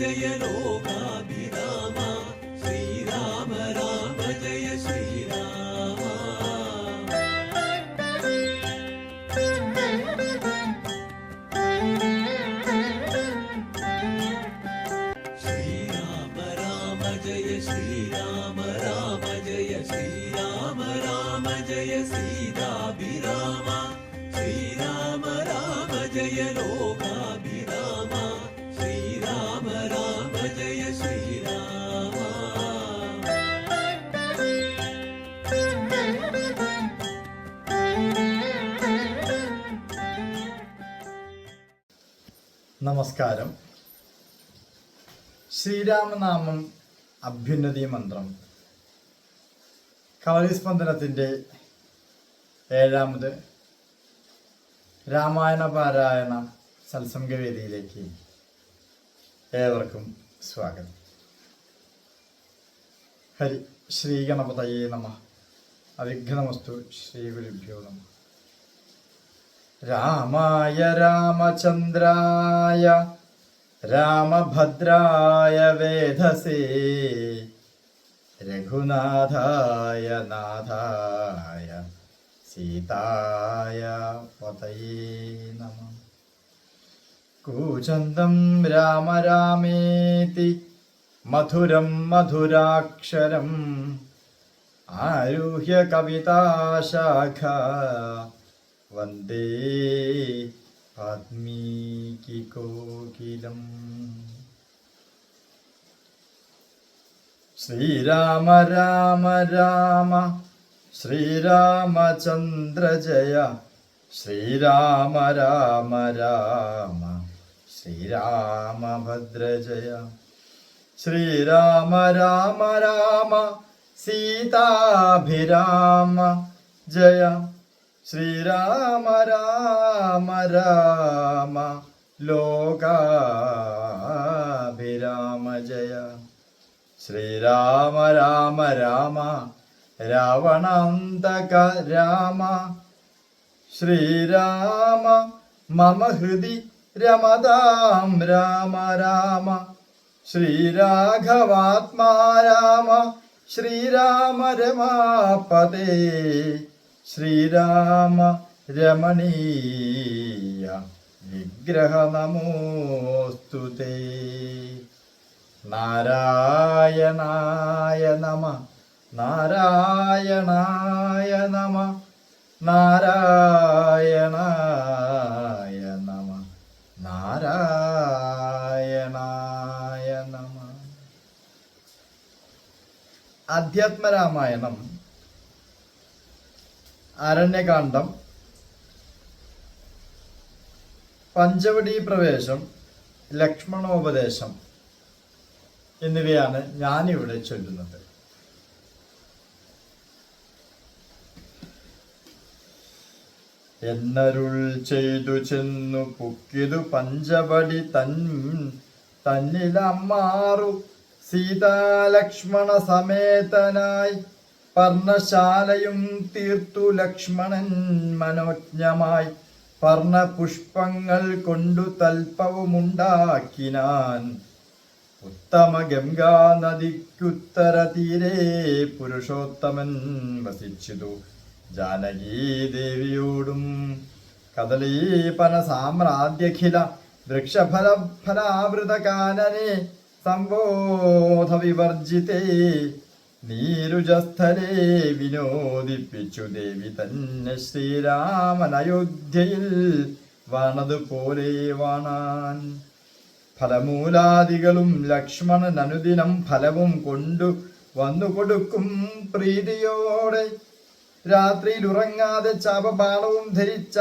രാമ ജയ നമസ്കാരം ശ്രീരാമനാമം അഭ്യുന്നതി മന്ത്രം കവലിസ്പന്ദനത്തിന്റെ ഏഴാമത് രാമായണ പാരായണ സത്സംഗവേദിയിലേക്ക് ഏവർക്കും സ്വാഗതം. ഹരി ശ്രീ ഗണപതയേ നമ. അവിഘ്നമസ്തു ശ്രീ ഗുരുഭ്യോ നമ. രാമായ രാമചന്ദ്രായ രാമഭദ്രായ വേധസേ രഘുനാഥായ നാഥായ സീതായ പതയേ നമ. കൂചന്തം രാമ രാമേതി. മധുരം മധുരാക്ഷരം. ആരുഹ്യ കവിതാശാഖ വന്ദേ വാൽമീകികോകിലം ശ്രീരാമ രാമ രാമ ശ്രീരാമചന്ദ്ര ജയ ശ്രീരാമ രാമ രാമ. ശ്രീരാമഭദ്ര ഭദ്രജയ ശ്രീരാമ രാമ രാമ സീതാഭിരാമ ജയ. ശ്രീരാമ രാമ രാമ ലോകാഭിരാമ ജയ. ശ്രീരാമ രാമ രാമ രാവണാന്തക രാമ. ശ്രീരാമ മമ ഹൃദി രമതാം രാമ രാമ. ശ്രീരാഘവാത്മാ രാമ. ശ്രീരാമ രമാപദേ ശ്രീരാമ രമണീയ. വിഗ്രഹ നമോസ്തു നാരായണായ നമ. നാരായണായ നമ. നാരായണായ അധ്യാത്മരാമായണം അരണ്യകാന്ഡം പഞ്ചവടി പ്രവേശം ലക്ഷ്മണോപദേശം എന്നിവയാണ് ഞാനിവിടെ ചൊല്ലുന്നത്. എന്നരുൾ ചെയ്തു ചെന്നു പുക്കിതു പഞ്ചവടി തൻ തന്നിലമ്മാറു സീതാലക്ഷ്മണ സമേതനായി പർണശാലയും തീർത്തു ലക്ഷ്മണൻ മനോജ്ഞമായി. പർണപുഷ്പങ്ങൾ കൊണ്ടു തൽപ്പവുമുണ്ടാക്കിനാൻ ഉത്തമ ഗംഗാ നദിക്കുത്തര തീരെ പുരുഷോത്തമൻ വസിച്ചിതു. ജാനകീ ദേവിയോടും കദളീപന സാമ്രാജ്യഖില വൃക്ഷഫല ഫലാവൃത കാനനെ സംബോധ വിവർജിതേ നീരുജസ്ഥലേ വിനോദിപ്പിച്ചു ദേവി തന്നെ ശ്രീരാമൻ അയോധ്യയിൽ വാണതുപോലെ വാണാൻ. ഫലമൂലാദികളും ലക്ഷ്മണൻ അനുദിനം ഫലവും കൊണ്ടു വന്നു കൊടുക്കും പ്രീതിയോടെ. രാത്രിയിൽ ഉറങ്ങാതെ ചാപബാണവും ധരിച്ച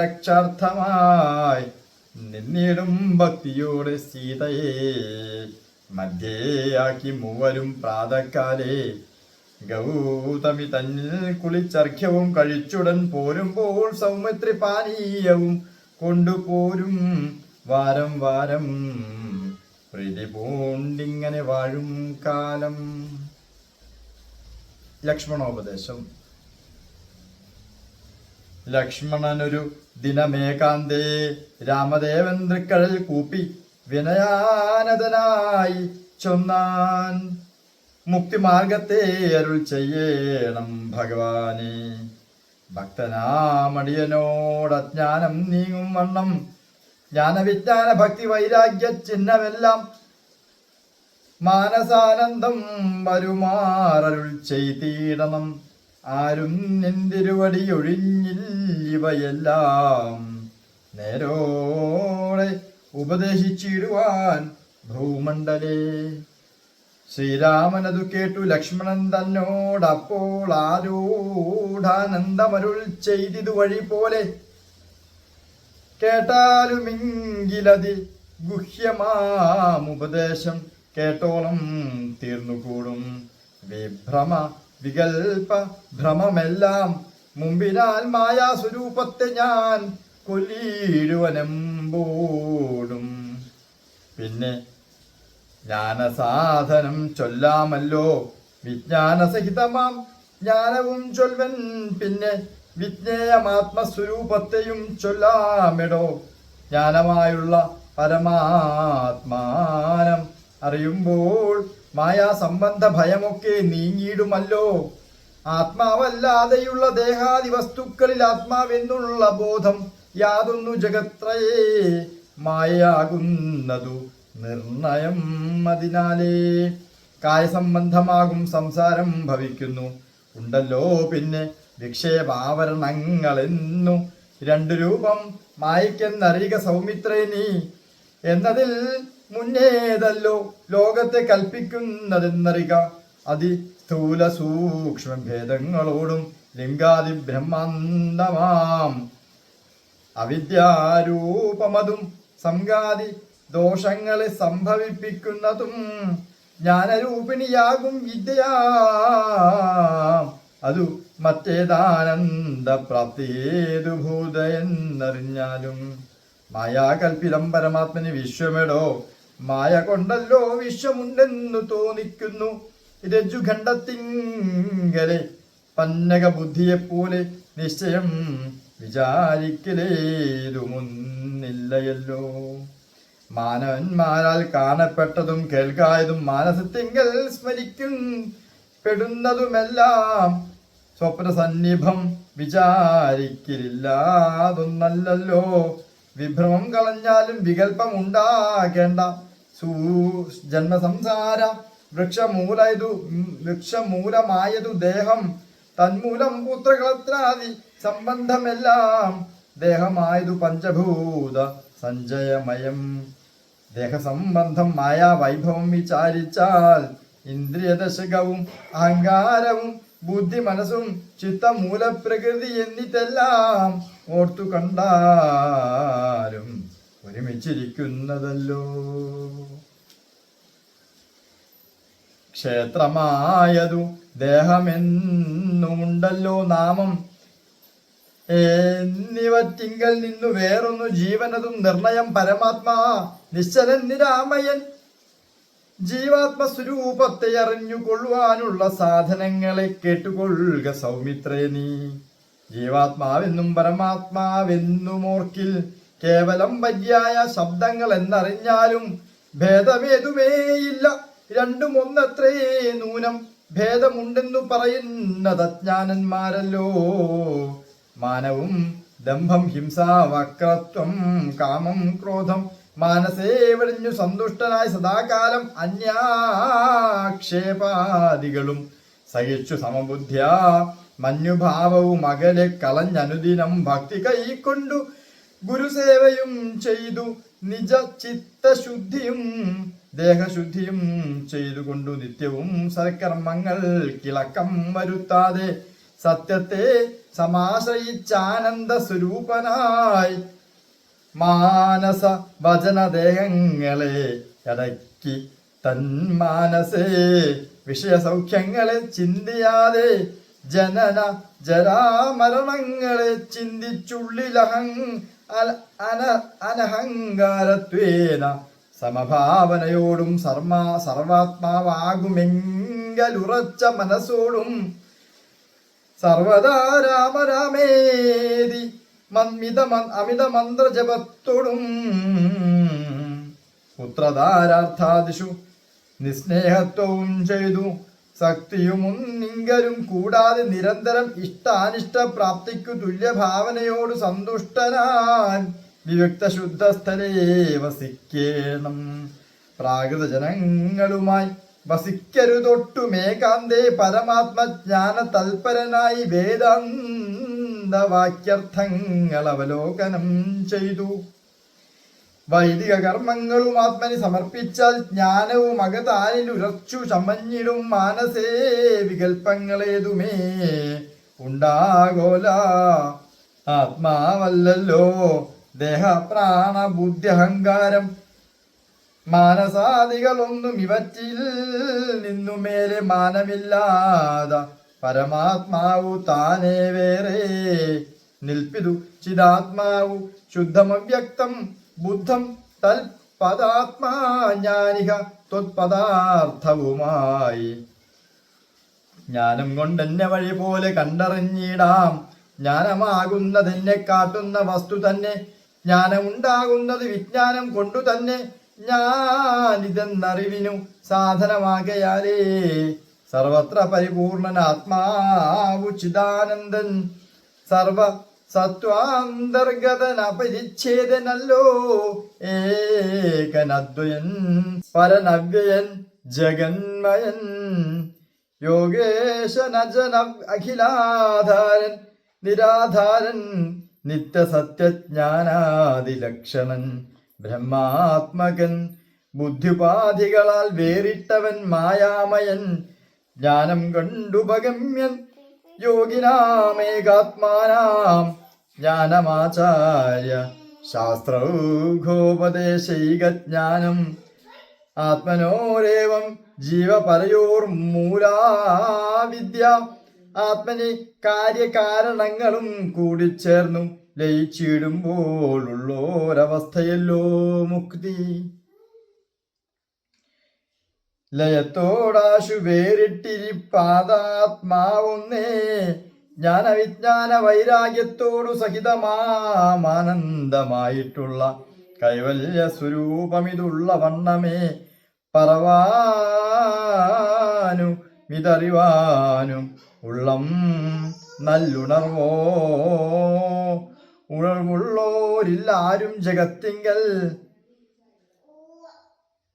രക്ഷാർത്ഥമായി നിന്നിടും ഭക്തിയോടെ സീതയെ. മധ്യേയാക്കി മൂവരും പ്രാതക്കാലേ. ഗൗതമി തന്നിൽ കുളിച്ചർഘ്യവും കഴിച്ചുടൻ പോരുമ്പോൾ സൗമിത്രി പാനീയവും കൊണ്ടുപോരും വാരം വാരം പ്രീതി പൂണ്ടിങ്ങനെ വാഴും കാലം. ലക്ഷ്മണോപദേശം. ലക്ഷ്മണനൊരു ദിനമേകാന്തേ രാമദേവൻ തൃക്കടൽ കൂപ്പി വിനയാനതനായി ചൊന്നാൻ മുക്തിമാർഗത്തെ അരുൾ ചെയ്യണം ഭഗവാനെ. ഭക്തനാമടിയനോട് അജ്ഞാനം നീങ്ങും വണ്ണം ജ്ഞാനവിജ്ഞാന ഭക്തി വൈരാഗ്യ ചിഹ്നമെല്ലാം മാനസാനന്ദം വരുമാറരുൾ ചെയ്തിടണം. ആരും നിന്തിരുവടി ഒഴിഞ്ഞില്ലിവയെല്ലാം നേരോടെ ഉപദേശിച്ചിടുവാൻ ഭൂമണ്ഡലേ ശ്രീരാമനതു കേട്ടു ലക്ഷ്മണൻ തന്നോടപ്പോൾ ആരൂഢാനന്ദമരുൾ ചെയ്തിതു വഴി പോലെ കേട്ടാലുമിങ്കിലതി ഗുഹ്യമാമുപദേശം കേട്ടോളം തീർന്നുകൂടും. വിഭ്രമ വികൽപ ഭ്രമമെല്ലാം മുമ്പിനാൽ മായാസ്വരൂപത്തെ ഞാൻ കൊല്ലീഴുവനമ്പോടും പിന്നെ ജ്ഞാനസാധനം ചൊല്ലാമല്ലോ വിജ്ഞാനസഹിതമാം ജ്ഞാനവും ചൊൽവൻ. പിന്നെ വിജ്ഞേയമാത്മസ്വരൂപത്തെയും ചൊല്ലാമിടോ ജ്ഞാനമായുള്ള പരമാത്മാനം അറിയുമ്പോൾ മായാ സംബന്ധ ഭയമൊക്കെ നീങ്ങിയിടുമല്ലോ. ആത്മാവല്ലാതെയുള്ള ദേഹാദി വസ്തുക്കളിൽ ആത്മാവെന്നുള്ള ബോധം യാതൊന്നു ജഗത്രയേ മായയാകുന്നതു നിർണയം അതിനാലേ. കായസംബന്ധമാകും സംസാരം ഭവിക്കുന്നു. ഉണ്ടല്ലോ പിന്നെ വിക്ഷേപാവരണങ്ങളെന്നു. രണ്ടു രൂപം മായ്ക്കെന്നറിയുക സൗമിത്രേനി. എന്നതിൽ മുന്നേതല്ലോ ലോകത്തെ കൽപ്പിക്കുന്നതെന്നറിക അതി സ്ഥൂല സൂക്ഷ്മ ഭേദങ്ങളോടും ലിംഗാദി ബ്രഹ്മാന്തമാം. അവിദ്യാരൂപമതും സംഗാതി ദോഷങ്ങളെ സംഭവിപ്പിക്കുന്നതും ജ്ഞാനരൂപിണിയാകും വിദ്യയാ. അതു മറ്റേതാനന്ദ പ്രാപ്തി ഏതു ഭൂത എന്നറിഞ്ഞാലും മായാകൽപ്പിതം പരമാത്മന് വിശ്വമെടോ മായ കൊണ്ടല്ലോ വിശ്വമുണ്ടെന്നു തോന്നിക്കുന്നു. രജുഖണ്ഡത്തിങ്കലെ പന്നക ബുദ്ധിയെപ്പോലെ നിശ്ചയം വിചാരിക്കലേതുമൊന്നില്ലയല്ലോ. മാനവന്മാരാൽ കാണപ്പെട്ടതും കേൾക്കായതും മാനസത്തിങ്കൽ സ്മരിക്കും പെടുന്നതുമെല്ലാം സ്വപ്നസന്നിഭം വിചാരിക്കലില്ലാതൊന്നല്ലോ വിഭ്രമം കളഞ്ഞാലും വികല്പം ഉണ്ടാകേണ്ട ജന്മസംസാര വൃക്ഷമൂലയതു വൃക്ഷമൂലമായതു ദേഹം. തന്മൂലം പുത്രകളത്രാദി സംബന്ധമെല്ലാം ദേഹമായതു പഞ്ചഭൂത സഞ്ജയമയം ദേഹസംബന്ധം മായാ വൈഭവം വിചാരിച്ചാൽ ഇന്ദ്രിയദശകവും അഹങ്കാരവും ബുദ്ധി മനസ്സും ചിത്തമൂലപ്രകൃതി എന്നിട്ടെല്ലാം ഓർത്തു കണ്ടാലും ഒരുമിച്ചിരിക്കുന്നതല്ലോ. ക്ഷേത്രമായതു ദേഹമെന്നുമുണ്ടല്ലോ നാമം. എന്നിവറ്റിങ്കൽ നിന്നു വേറൊന്നു ജീവനതും നിർണയം പരമാത്മാ നിശ്ചലൻ നിരാമയൻ. ജീവാത്മസ്വരൂപത്തെ അറിഞ്ഞുകൊള്ളുവാനുള്ള സാധനങ്ങളെ കേട്ടുകൊള്ളുക സൗമിത്രേ നീ. ജീവാത്മാവെന്നും പരമാത്മാവെന്നും ഓർക്കിൽ കേവലം പര്യായ ശബ്ദങ്ങൾ എന്നറിഞ്ഞാലും ഭേദമേതുമേയില്ല. രണ്ടും ഒന്നത്രേ നൂനം ഭേദമുണ്ടെന്നു പറയുന്നത് അജ്ഞാനന്മാരല്ലോ മാനവും ദമ്പം ഹിംസ വക്രത്വം കാമം ക്രോധം. മാനസേ വെളിഞ്ഞു സന്തുഷ്ടനായ സദാകാലം അന്യാക്ഷേപാദികളും. സഹിച്ചു സമബുദ്ധ്യ മഞ്ഞുഭാവവും അകലെ കളഞ്ഞനുദിനം ഭക്തി കൈക്കൊണ്ടു ഗുരുസേവയും ചെയ്തു നിജ ചിത്തശുദ്ധിയും ദേഹശുദ്ധിയും ചെയ്തുകൊണ്ടു നിത്യവും സൽക്കർമ്മങ്ങൾ കിളക്കം വരുത്താതെ സത്യത്തെ സമാശ്രയിച്ചാനന്ദ സ്വരൂപനായി മാനസ വചനദേഹങ്ങളെ ഇടക്കി തന്മാനസേ വിഷയസൗഖ്യങ്ങളെ ചിന്തിയാതെ ജനന ജരാമരണങ്ങളെ ചിന്തിച്ചുള്ളിലഹം അന അനഹങ്കാരത്വേന സമഭാവനയോടും സർമാ സർവാത്മാവാകുമെങ്കലുറച്ച മനസ്സോടും സർവദാ രാമരാമേതി മന്മിത അമിത മന്ത്രജപത്തോടും പുത്രധാരാർത്ഥാദിഷു നിസ്നേഹത്വവും ചെയ്തു ശക്തിയുമുന്നിങ്കരും കൂടാതെ നിരന്തരം ഇഷ്ടാനിഷ്ട പ്രാപ്തിക്കു തുല്യഭാവനയോട് സന്തുഷ്ടനാൻ വിവക്ത ശുദ്ധസ്ഥലേ വസിക്കേണം. പ്രാകൃത ജനങ്ങളുമായി വസിക്കരുതൊട്ടുമേകാന്തേ പരമാത്മജ്ഞാന തൽപരനായി വേദാന്തവാക്യർത്ഥങ്ങൾ അവലോകനം ചെയ്തു. വൈദിക കർമ്മങ്ങളും ആത്മനി സമർപ്പിച്ചാൽ ജ്ഞാനവും അകതാനിൽ ഉറച്ചു ചമഞ്ഞിടും മാനസേ വികൽപ്പങ്ങളേതുമേ. ഉണ്ടാകോല. ആത്മാവല്ലല്ലോ. ദേഹ പ്രാണ ബുദ്ധിഹങ്കാരം മാനസാദികളൊന്നും ഇവറ്റിൽ നിന്നുമേലെ മാനമില്ലാത പരമാത്മാവു താനേ വേറെ. നിൽപ്പിതു ചിതാത്മാവു ശുദ്ധമവ്യക്തം ബുദ്ധം തൽ ജ്ഞാനിക ത്വത്പദാർത്ഥവുമായി ജ്ഞാനം കൊണ്ടെന്നെ വഴി പോലെ കണ്ടറിഞ്ഞിടാം. ജ്ഞാനമാകുന്നതെന്നെ കാട്ടുന്ന വസ്തു തന്നെ. ജ്ഞാനമുണ്ടാകുന്നത് വിജ്ഞാനം കൊണ്ടു തന്നെ. ഞാനിതെന്നറിവിനു സാധനമാകയാലേ. സർവത്ര പരിപൂർണനാത്മാവു ചിദാനന്ദൻ സർവ സത്വാന്തർഗതന പരിച്ഛേദനല്ലോ ഏകനദ്വയൻ പരനവ്യയൻ ജഗന്മയൻ. യോഗേശനജന അഖിലാധാരൻ നിരാധാരൻ നിത്യസത്യജ്ഞാനാദിലക്ഷണൻ ബ്രഹ്മാത്മകൻ ബുദ്ധിപാധികളാൽ വേറിട്ടവൻ മായാമയൻ. ജ്ഞാനം കണ്ടുപഗമ്യൻ യോഗിനാമേകാത്മാനാം. ജ്ഞാനമാചാര്യ ശാസ്ത്രൗഘോപദേശൈകജ്ഞാനം. ആത്മനോരേവം ജീവപരയോർ മൂലാവിദ്യ ആത്മനി കാര്യകാരണങ്ങളും കൂടിച്ചേർന്നു ലയിച്ചിടുമ്പോഴുള്ളോരവസ്ഥയല്ലോ മുക്തി. ലയത്തോടാശു വേറിട്ടിരിപ്പാതാത്മാവൊന്നേ ജ്ഞാനവിജ്ഞാന വൈരാഗ്യത്തോടു സഹിതമാനന്ദമായിട്ടുള്ള കൈവല്യ സ്വരൂപമിതുള്ള വണ്ണമേ പറവാനും ഇതറിവാനും ഉള്ളം നല്ലുണർവോ. ഉണർവുള്ളോരില്ലാരും ജഗത്തിങ്കൽ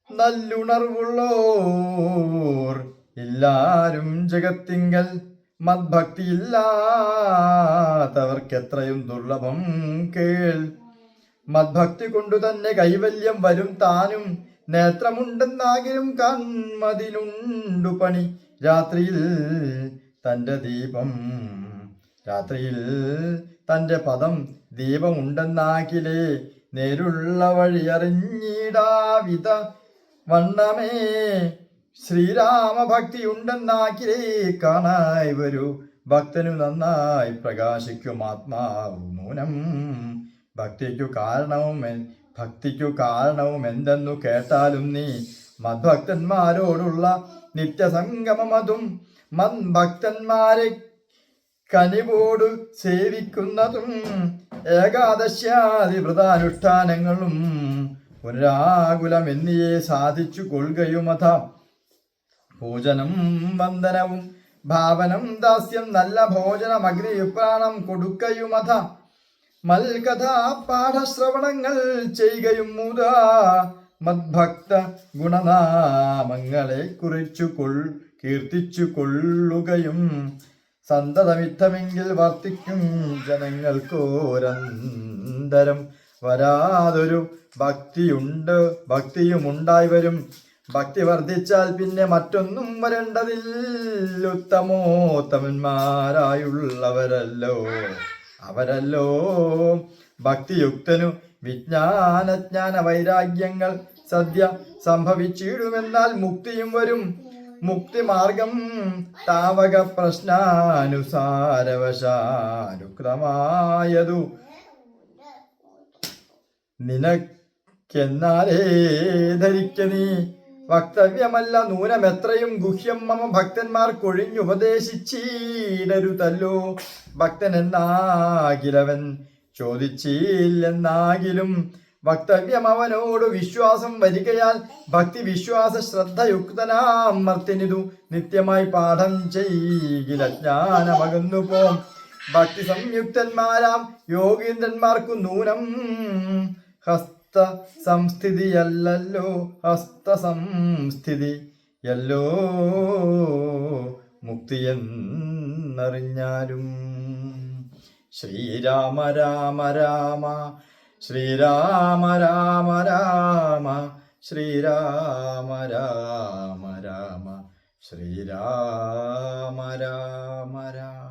നല്ലുണർവുള്ളോർ എല്ലാരും ജഗത്തിങ്കൽ മദ്ഭക്തിയില്ലാത്തവർക്ക് എത്രയും ദുർലഭം കേൾ. മദ്ഭക്തി കൊണ്ടു തന്നെ കൈവല്യം വരും താനും. നേത്രമുണ്ടെന്നാകിലും കൺമതിനുണ്ടു പണി. രാത്രിയിൽ തന്റെ ദീപം രാത്രിയിൽ തന്റെ പദം ദീപമുണ്ടെന്നാകിലേ നേരുള്ള വഴി അറിഞ്ഞിടാവിധ വണ്ണമേ. ശ്രീരാമഭക്തി ഉണ്ടെന്നാക്കിലേ കാണായി വരൂ. ഭക്തനു നന്നായി പ്രകാശിക്കും ആത്മാവ് മൂനം. ഭക്തിക്കു കാരണവും ഭക്തിക്കു കാരണവും എന്തെന്നു കേട്ടാലും നീ മദ്ഭക്തന്മാരോടുള്ള നിത്യസംഗമമതും മദ്ഭക്തന്മാരെ കനിവോട് സേവിക്കുന്നതും ഏകാദശ്യാദി വ്രതാനുഷ്ഠാനങ്ങളും പുനരാകുലം എന്നിയെ സാധിച്ചു കൊള്ളുകയുമഥ ഭോജനം വന്ദനവും. ഭാവനം ദാസ്യം നല്ല ഭോജനം അഗ്നിയുപ്രാണം കൊടുക്കയുമഥ. മൽകഥാ പാഠശ്രവണങ്ങൾ ചെയ്യുകയും മുത. മദ്ഭക്ത ഗുണനാമങ്ങളെ കുറിച്ചു കൊൾ കീർത്തിച്ചു കൊള്ളുകയും സന്തതമിത്തമെങ്കിൽ വർത്തിക്കും ജനങ്ങൾക്കോരന്തരം. വരാതൊരു ഭക്തിയുണ്ട് ഭക്തിയുമുണ്ടായി വരും. ഭക്തി വർദ്ധിച്ചാൽ പിന്നെ മറ്റൊന്നും വരേണ്ടതില്ല ഉത്തമോത്തമന്മാരായുള്ളവരല്ലോ അവരല്ലോ. ഭക്തിയുക്തനു വിജ്ഞാനജ്ഞാന വൈരാഗ്യങ്ങൾ സദ്യ സംഭവിച്ചിടുമെന്നാൽ മുക്തിയും വരും. മുക്തിമാർഗം താവക പ്രശ്നാനുസാരവശാനുക്തമായതു. നിനക്കെന്നാലേ ധരിക്ക നീ? വക്തവ്യമല്ല നൂനമെത്രയും ഗുഹ്യം മമ ഭക്തന്മാർ കൊഴിഞ്ഞുപദേശിച്ചീടരുതല്ലോ ഭക്തൻ എന്നാകിലവൻ ചോദിച്ചില്ലെന്നാകിലും വക്തവ്യം അവനോട് വിശ്വാസം വരികയാൽ ഭക്തി വിശ്വാസ ശ്രദ്ധയുക്തനാം മർത്തിനിതു നിത്യമായി പാഠം ചെയ്യില ജ്ഞാനമകന്നു പോം. ഭക്തി സംയുക്തന്മാരാം യോഗീന്ദ്രന്മാർക്കു നൂനം ഹസ്ത സംസ്ഥിതിയല്ലല്ലോ ഹസ്ത സംസ്ഥിതി യല്ലോ മുക്തിയെന്നറിഞ്ഞാലും ശ്രീരാമ രാമ രാമ ശ്രീരാമ രാമ രാമ ശ്രീരാമ രാമ രാമ ശ്രീരാമ രാമ രാമ.